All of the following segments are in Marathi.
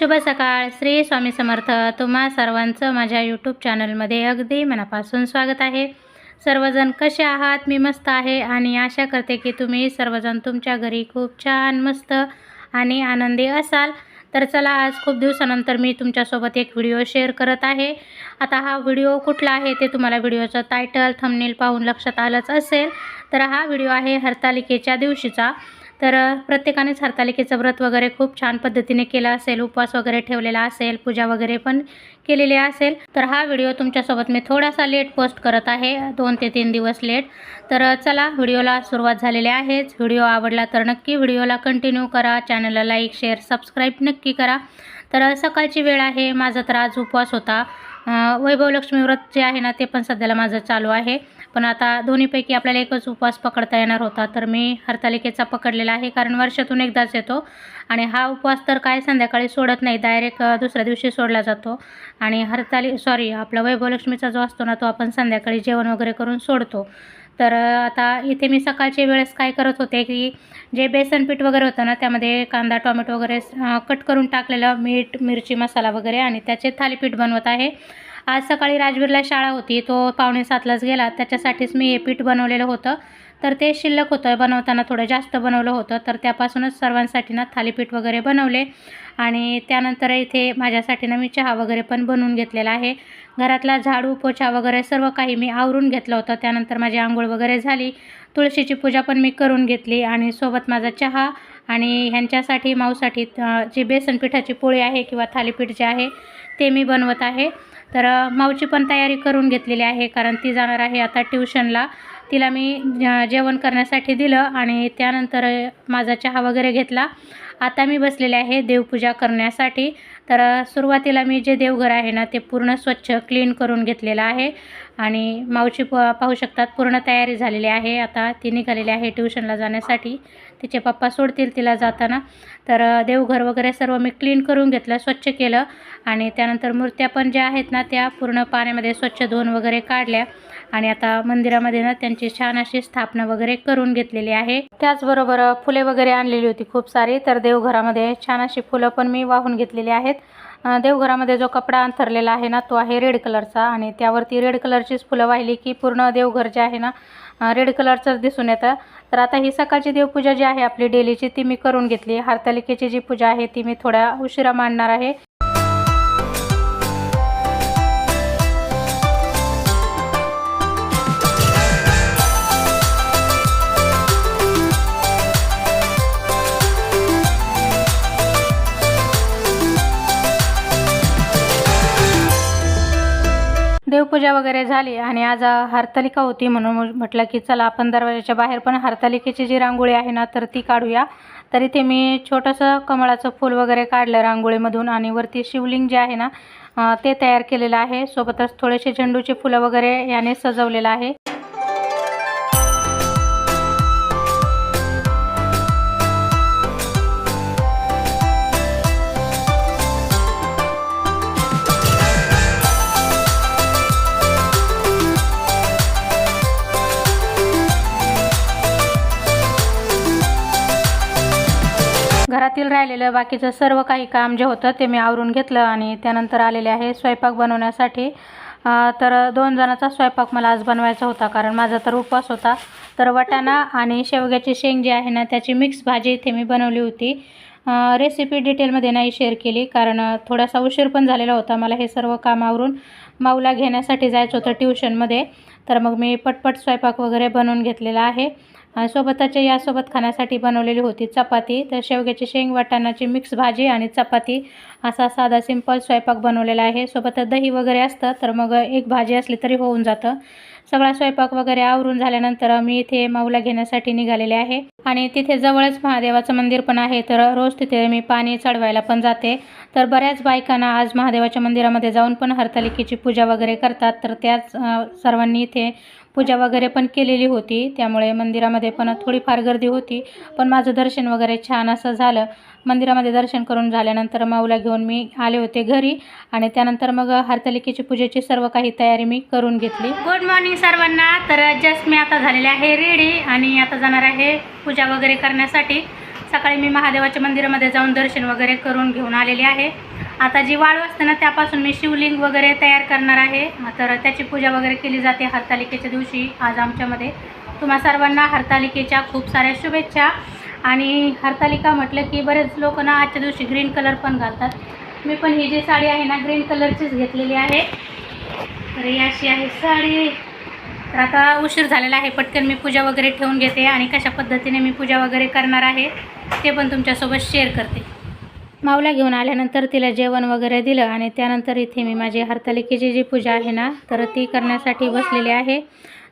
शुभ सकाळ. श्री स्वामी समर्थ तुम्हा सर्वांचं माझ्या यूट्यूब चॅनलमध्ये अगदी मनापासून स्वागत आहे. सर्वजण कसे आहात? मी मस्त आहे आणि आशा करते की तुम्ही सर्वजण तुमच्या घरी खूप छान मस्त आणि आनंदी असाल. तर चला आज खूप दिवसानंतर मी तुमच्यासोबत एक व्हिडिओ शेअर करत आहे. आता हा व्हिडिओ कुठला आहे ते तुम्हाला व्हिडिओचं टायटल थंबनेल पाहून लक्षात आलंच असेल. तर हा व्हिडिओ आहे हरतालिकेच्या दिवशीचा. तर प्रत्येकानेच हरतालिकेचं व्रत वगैरे खूप छान पद्धतीने केलं असेल उपवास वगैरे ठेवलेला असेल पूजा वगैरे पण केलेली असेल. तर हा व्हिडिओ तुमच्यासोबत मी थोडासा लेट पोस्ट करत आहे दोन ते तीन दिवस लेट. तर चला व्हिडिओला सुरुवात झालेली आहेच. व्हिडिओ आवडला तर नक्की व्हिडिओला कंटिन्यू करा चॅनलला लाईक शेअर सबस्क्राईब नक्की करा. तर सकाळची वेळ आहे माझा तर आज उपवास होता. वैभवलक्ष्मी वैभव लक्ष्मी व्रत जे आहे ना ते पण सध्याला माझं चालू आहे. पण आता दोन्हीपैकी आपल्याला एकच उपवास पकडता येणार होता. तर मी हरतालिकेचा पकडलेला आहे कारण वर्षातून एकदाच येतो. आणि हा उपवास तर काय संध्याकाळी सोडत नाही डायरेक्ट दुसऱ्या दिवशी सोडला जातो. आणि हरताली सॉरी आपला वैभवलक्ष्मीचा जो असतो ना तो आपण संध्याकाळी जेवण वगैरे करून सोडतो. तर आता इथे मी सकाळच्या वेळेस काय करत होते की जे बेसन पीठ वगैरे होतं ना त्यामध्ये कांदा टोमॅटो वगैरे कट करून टाकलेलं मीठ मिरची मसाला वगैरे आणि त्याचे थालीपीठ बनवत आहे. आज सकाळी राजवीरला शाळा होती तो पावणे सातलाच गेला. त्याच्यासाठीच मी हे पीठ बनवलेलं होतं. तर ते शिल्लक होतं बनवताना थोडं जास्त बनवलं होतं. तर त्यापासूनच सर्वांसाठी ना थालीपीठ वगैरे बनवले. आणि त्यानंतर इथे माझ्यासाठी ना मी चहा वगैरे पण बनवून घेतलेला आहे. घरातला झाडू पोछा वगैरे सर्व काही मी आवरून घेतलं होतं. त्यानंतर माझी आंघोळ वगैरे झाली. तुळशीची पूजा पण मी करून घेतली. आणि सोबत माझा चहा आणि ह्यांच्यासाठी माऊसाठी जी बेसन पिठाची पोळी आहे किंवा थालीपीठ जे आहे ते मी बनवत आहे. तर माऊची पण तयारी करून घेतलेली आहे. कारण ती जाणार आहे आता ट्युशनला. तिला मी जेवण करण्यासाठी दिलं आणि त्यानंतर माझा चहा वगैरे घेतला. आता मी बसलेले आहे देवपूजा करण्यासाठी. तर सुरुवातीला मी जे देवघर आहे ना ते पूर्ण स्वच्छ क्लीन करून घेतलेलं आहे. आणि मावशी प पाहू शकतात पूर्ण तयारी झालेली आहे. आता ती निघालेली आहे ट्युशनला जाण्यासाठी. तिचे पप्पा सोडतील तिला जाताना. तर देवघर वगैरे सर्व मी क्लीन करून घेतलं स्वच्छ केलं. आणि त्यानंतर मूर्त्या पण ज्या आहेत ना त्या पूर्ण पाण्यामध्ये स्वच्छ धुवून वगैरे काढल्या. आणि आता मंदिरामध्ये ना त्यांची छान अशी स्थापना वगैरे करून घेतलेली आहे. त्याचबरोबर फुले वगैरे आणलेली होती खूप सारी. तर देवघरामध्ये छान अशी फुलं पण मी वाहून घेतलेली आहेत. देवघरामध्ये जो कपडा अंथरलेला आहे ना तो आहे रेड कलरचा आणि त्यावरती रेड कलरचीच फुलं वाहिली की पूर्ण देवघर जे आहे ना रेड कलरचंच दिसून येतं. तर आता ही सकाळची देवपूजा जी आहे आपली डेलीची ती मी करून घेतली. हरतालिकेची जी पूजा आहे ती मी थोड्या उशिरा मांडणार आहे. देवपूजा वगैरे झाली आणि आज हरतालिका होती म्हणून म्हटलं की चला आपण दरवाजाच्या बाहेर पण हरतालिकेची जी रांगोळी आहे ना तर ती काढूया. तर इथे मी छोटंसं कमळाचं फूल वगैरे काढलं रांगोळीमधून आणि वरती शिवलिंग जे आहे ना ते तयार केलेलं आहे. सोबतच थोडेसे झेंडूचे फुलं वगैरे याने सजवलेलं आहे. घरातील राहिलेलं बाकीचं सर्व काही काम जे होतं ते मी आवरून घेतलं आणि त्यानंतर आलेले आहे स्वयंपाक बनवण्यासाठी. तर दोन जणाचा स्वयंपाक मला आज बनवायचा होता कारण माझा तर उपवास होता. तर वटाणा आणि शेवग्याची शेंग जी आहे ना त्याची मिक्स भाजी इथे मी बनवली होती. रेसिपी डिटेलमध्ये नाही शेअर केली कारण थोडासा उशीर पण झालेला होता. मला हे सर्व काम आवरून माऊला घेण्यासाठी जायचं होतं ट्युशनमध्ये तर मग मी पटपट स्वयंपाक वगैरे बनवून घेतलेला आहे. अ, यासोबत खाण्यासाठी बनवलेली होती चपाती. तर शेवग्याची शेंग वाटाणाची मिक्स भाजी आणि चपाती. असा साधा सिंपल स्वयंपाक बनवलेला आहे. सोबत दही वगैरे असतं तर मग एक भाजी असली तरी होऊन जातं. सगळा स्वयंपाक वगैरे आवरून झाल्यानंतर मी इथे माऊला घेण्यासाठी निघालेले आहे. आणि तिथे जवळच महादेवाचं मंदिर पण आहे तर रोज तिथे मी पाणी चढवायला पण जाते. तर बऱ्याच बायकांना आज महादेवाच्या मंदिरामध्ये जाऊन पण हरतालिकेची पूजा वगैरे करतात. तर त्याच सर्वांनी इथे पूजा वगैरे पण केलेली होती. त्यामुळे मंदिरामध्ये पण थोडीफार गर्दी होती. पण माझं दर्शन वगैरे छान असं झालं. मंदिरामध्ये दर्शन करून झाल्यानंतर माऊला घेऊन मी आले होते घरी. आणि त्यानंतर मग हरतालिकेची पूजेची सर्व काही तयारी मी करून घेतली. गुड मॉर्निंग सर्वांना. तर जस्ट मी आता झालेले आहे रेडी आणि आता जाणार आहे पूजा वगैरे करण्यासाठी. सकाळी मी महादेवाच्या मंदिरामध्ये जाऊन दर्शन वगैरे करून घेऊन आलेली आहे. आता जी वाळू असते ना त्यापासून मी शिवलिंग वगैरे तयार करणार आहे. तर त्याची पूजा वगैरे केली जाते हरतालिकेच्या दिवशी आज आमच्यामध्ये. तुम्हा सर्वांना हरतालिकेच्या खूप साऱ्या शुभेच्छा. आणि हरतालिका म्हटलं की बरेच लोक ना आजच्या दिवशी ग्रीन कलर पण घालतात. मी पण ही जी साडी आहे ना ग्रीन कलरचीच घेतलेली आहे. तर ही अशी आहे साडी. तर आता उशीर झालेला आहे पटकन मी पूजा वगैरे ठेवून घेते आणि कशा पद्धतीने मी पूजा वगैरे करणार आहे ते पण तुमच्यासोबत शेअर करते. माऊला घेऊन आल्यानंतर तिला जेवण वगैरे दिलं आणि त्यानंतर इथे मी माझी हरतालिकेची जी पूजा आहे ना तर ती करण्यासाठी बसलेली आहे.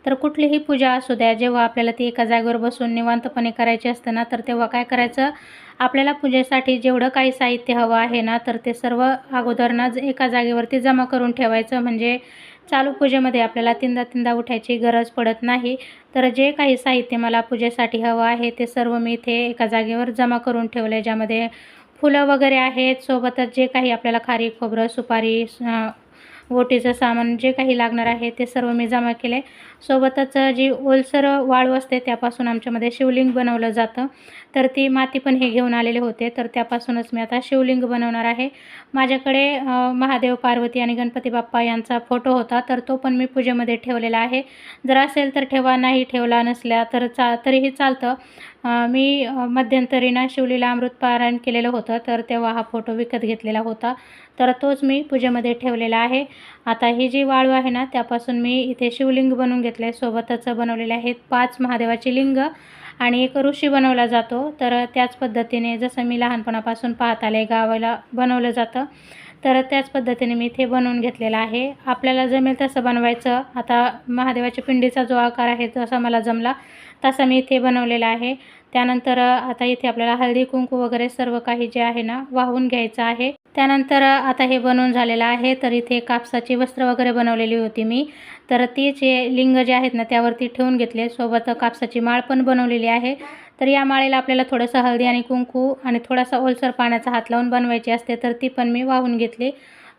तर कुठलीही पूजा असू द्या जेव्हा आपल्याला ती एका जागेवर बसून निवांतपणे करायची असते ना तर तेव्हा काय करायचं? आपल्याला पूजेसाठी जेवढं काही साहित्य हवं आहे ना तर ते सर्व अगोदरनंच एका जागेवरती जमा करून ठेवायचं. म्हणजे चालू पूजेमध्ये आपल्याला तीनदा तीनदा उठायची गरज पडत नाही. तर जे काही साहित्य मला पूजेसाठी हवं आहे ते सर्व मी इथे एका जागेवर जमा करून ठेवलं आहे ज्यामध्ये फुलं वगैरे आहेत. सोबतच जे काही आपल्याला खारी खोबरं सुपारी ओटीचं सामान जे काही लागणार आहे ते सर्व मी जमा केले सोबतच जी ओलसर वाळू असते त्यापासून आमच्यामध्ये शिवलिंग बनवलं जातं. तर ती माती पण हे घेऊन आलेले होते. तर त्यापासूनच मी आता शिवलिंग बनवणार आहे. माझ्याकडे महादेव पार्वती आणि गणपती बाप्पा यांचा फोटो होता. तर तो पण मी पूजेमध्ये ठेवलेला आहे. जर असेल तर ठेवा नाही ठेवला नसल्या तर चा तरीही चालतं. मी मध्यंतरी ना शिवलीला अमृत पारायण केलेलं होतं तर तेव्हा हा फोटो विकत घेतलेला होता. तर तोच मी पूजेमध्ये ठेवलेला आहे. आता ही जी वाळू आहे ना त्यापासून मी इथे शिवलिंग बनवून घेतलं आहे सोबतच बनवलेले आहेत पाच महादेवाची लिंग आणि एक ऋषी बनवला जातो. तर त्याच पद्धतीने जसं मी लहानपणापासून पाहत आले गावाला बनवलं जातं. तर त्याच पद्धतीने मी इथे बनवून घेतलेलं आहे. आपल्याला जमेल तसं बनवायचं. आता महादेवाच्या पिंडीचा जो आकार आहे तसा मला जमला तसा मी इथे बनवलेला आहे. त्यानंतर आता इथे आपल्याला हळदी कुंकू वगैरे सर्व काही जे आहे ना वाहून घ्यायचं आहे. त्यानंतर आता हे बनवून झालेलं आहे. तर इथे कापसाची वस्त्र वगैरे बनवलेली होती मी. तर ती जे लिंग जे आहेत ना त्यावरती ठेवून घेतले. सोबत कापसाची माळ पण बनवलेली आहे. तर या माळेला आपल्याला थोडंसं हळदी आणि कुंकू आणि थोडासा ओलसर पाण्याचा हात लावून बनवायची असते तर ती पण मी वाहून घेतली.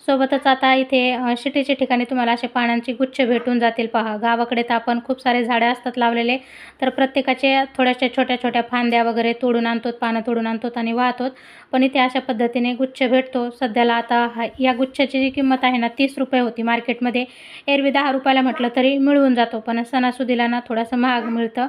सोबतच आता इथे शिटीच्या ठिकाणी तुम्हाला असे पानांची गुच्छ भेटून जातील पहा. गावाकडे तर आपण खूप सारे झाडं असतात लावलेले तर प्रत्येकाचे थोड्याशा छोट्या छोट्या फांद्या वगैरे तोडून आणतो पानं तोडून आणतो आणि वाहतो पण इथे अशा पद्धतीने गुच्छ भेटतो. सध्याला आता हा या गुच्छाची जी किंमत आहे ना तीस रुपये होती. मार्केटमध्ये एरवी दहा रुपयाला म्हटलं तरी मिळून जातो पण सणासुदीला ना थोडंसं महाग मिळतं.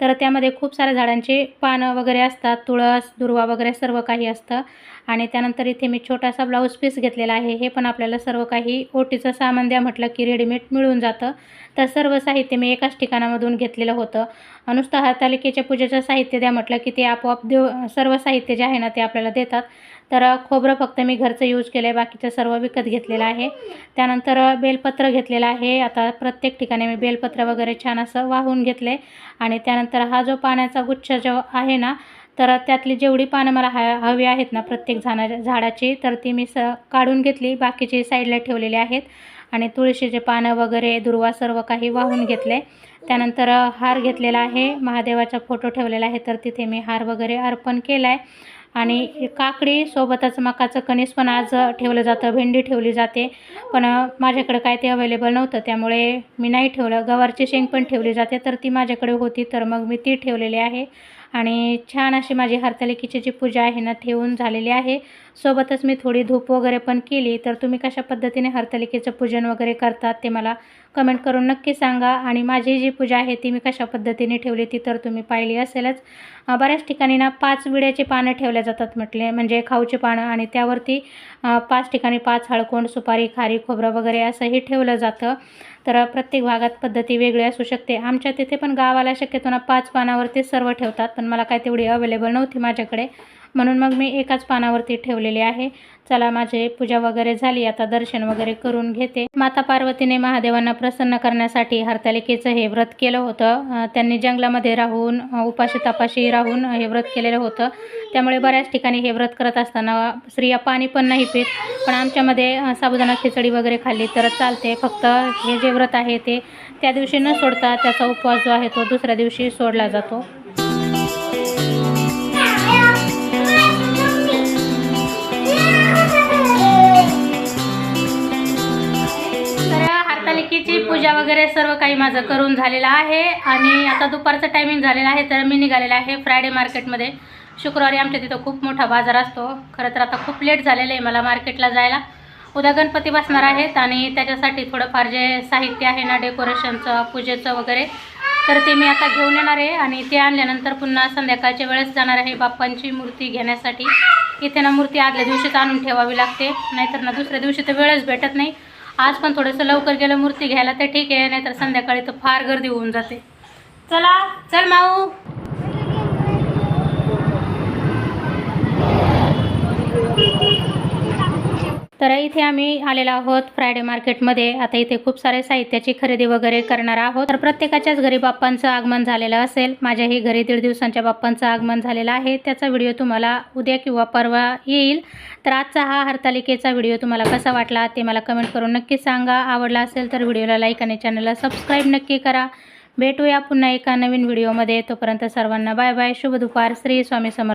तर त्यामध्ये खूप साऱ्या झाडांची पानं वगैरे असतात तुळस दुर्वा वगैरे सर्व काही असतं. आणि त्यानंतर इथे मी छोटासा ब्लाऊज पीस घेतलेला आहे. हे पण आपल्याला सर्व काही ओटीचं सामान द्या म्हटलं की रेडीमेड मिळून जातं. तर सर्व साहित्य मी एकाच ठिकाणामधून घेतलेलं होतं. नुसतं हरतालिकेच्या पूजेचं साहित्य द्या म्हटलं की ते आपोआप देव सर्व साहित्य जे आहे ना ते आपल्याला देतात. तर खोबरं फक्त मी घरचं यूज केलं आहे बाकीचं सर्व विकत घेतलेलं आहे. त्यानंतर बेलपत्र घेतलेलं आहे. आता प्रत्येक ठिकाणी मी बेलपत्र वगैरे छान असं वाहून घेतलं आहे आणि त्यानंतर हा जो पाण्याचा गुच्छ जो आहे ना तर त्यातली जेवढी पानं मला ह हवी आहेत ना प्रत्येक झाडा झाडाची तर ती मी स काढून घेतली. बाकीची साईडला ठेवलेली आहेत. आणि तुळशीचे पानं वगैरे दुर्वा सर्व काही वाहून घेतले त्यानंतर हार घेतलेला आहे. महादेवाचा फोटो ठेवलेला आहे. तर तिथे मी हार वगैरे अर्पण केला आहे आणि काकडी सोबतच मकाचं कणीस पण आज ठेवलं जातं भेंडी ठेवली जाते. पण माझ्याकडं माझ्याकडे काय ते अवेलेबल नव्हतं त्यामुळे मी नाही ठेवलं. गवारची शेंग पण ठेवली जाते तर ती माझ्याकडे होती तर मग मी ती ठेवलेली आहे. आणि छान अशी माझी हरतालिकेची जी पूजा आहे ना ठेवून झालेली आहे. सोबतच मी थोडी धूप वगैरे पण केली. तर तुम्ही कशा पद्धतीने हरतालिकेचं पूजन वगैरे करतात ते मला कमेंट करून नक्की सांगा. आणि माझी जी पूजा आहे ती मी कशा पद्धतीने ठेवली ती तर तुम्ही पाहिली असेलच. बऱ्याच ठिकाणी ना पाच विड्याची पानं ठेवल्या जातात म्हटले. म्हणजे खाऊची पानं आणि त्यावरती पाच ठिकाणी पाच हळकोंड सुपारी खारी खोबरं वगैरे असंही ठेवलं जातं. तर प्रत्येक भागात पद्धती वेगळी असू शकते. आमच्या तिथे पण गावाला शक्यतो ना पाच पानावरती सर्व ठेवतात पण मला काय तेवढी अवेलेबल नव्हती माझ्याकडे. म्हणून मग मी एकाच पानावरती ठेवलेली आहे. चला माझे पूजा वगैरे झाली. आता दर्शन वगैरे करून घेते. माता पार्वतीने महादेवांना प्रसन्न करण्यासाठी हरतालिकेचं हे व्रत केलं होतं. त्यांनी जंगलामध्ये राहून उपाशी तपाशी राहून हे व्रत केलेलं होतं. त्यामुळे बऱ्याच ठिकाणी हे व्रत करत असताना स्त्रिया पाणी पण नाही पित. पण आमच्यामध्ये साबुदाणा खिचडी वगैरे खाल्ली तर चालते. फक्त हे जे व्रत आहे ते त्या दिवशी न सोडता त्याचा उपवास जो आहे तो दुसऱ्या दिवशी सोडला जातो. हरतालिकेची पूजा वगैरे सर्व काही माझं करून झालेलं आहे. आणि आता दुपारचं टायमिंग झालेलं आहे तर मी निघालेलं आहे फ्रायडे मार्केटमध्ये शुक्रवारी आमच्या तिथं खूप मोठा बाजार असतो. खरं तर आता खूप लेट झालेलं आहे मला मार्केटला जायला. उद्या गणपती बसणार आहेत आणि त्याच्यासाठी थोडंफार जे साहित्य आहे ना डेकोरेशनचं पूजेचं वगैरे तर ते मी आता घेऊन येणार आहे. आणि ते आणल्यानंतर पुन्हा संध्याकाळच्या वेळेस जाणार आहे बाप्पांची मूर्ती घेण्यासाठी. इथे ना मूर्ती आदल्या दिवशीच आणून ठेवावी लागते. नाहीतर ना दुसऱ्या दिवशी तर वेळच भेटत नाही. आज पण थोडंसं लवकर गेलं मूर्ती घ्यायला तर ठीक आहे नाहीतर संध्याकाळी तर फार गर्दी होऊन जाते. चला चल माऊ. तर इथे आम्ही आलेलो आहोत फ्रायडे मार्केटमध्ये आता इथे खूप सारे साहित्याची खरेदी वगैरे करणार आहोत. तर प्रत्येकाच्याच घरी बाप्पांचं आगमन झालेलं असेल. माझ्याही घरी दीड दिवसांच्या बाप्पांचं आगमन झालेलं आहे. त्याचा व्हिडिओ तुम्हाला उद्या किंवा परवा येईल. तर आजचा हा हरतालिकेचा व्हिडिओ तुम्हाला कसा वाटला ते मला कमेंट करून नक्की सांगा. आवडला असेल तर व्हिडिओला लाईक आणि चॅनलला सबस्क्राईब नक्की करा. भेटूया पुन्हा एका नवीन व्हिडिओमध्ये तोपर्यंत सर्वांना बाय बाय शुभ दुपार. श्री स्वामी समर्थ.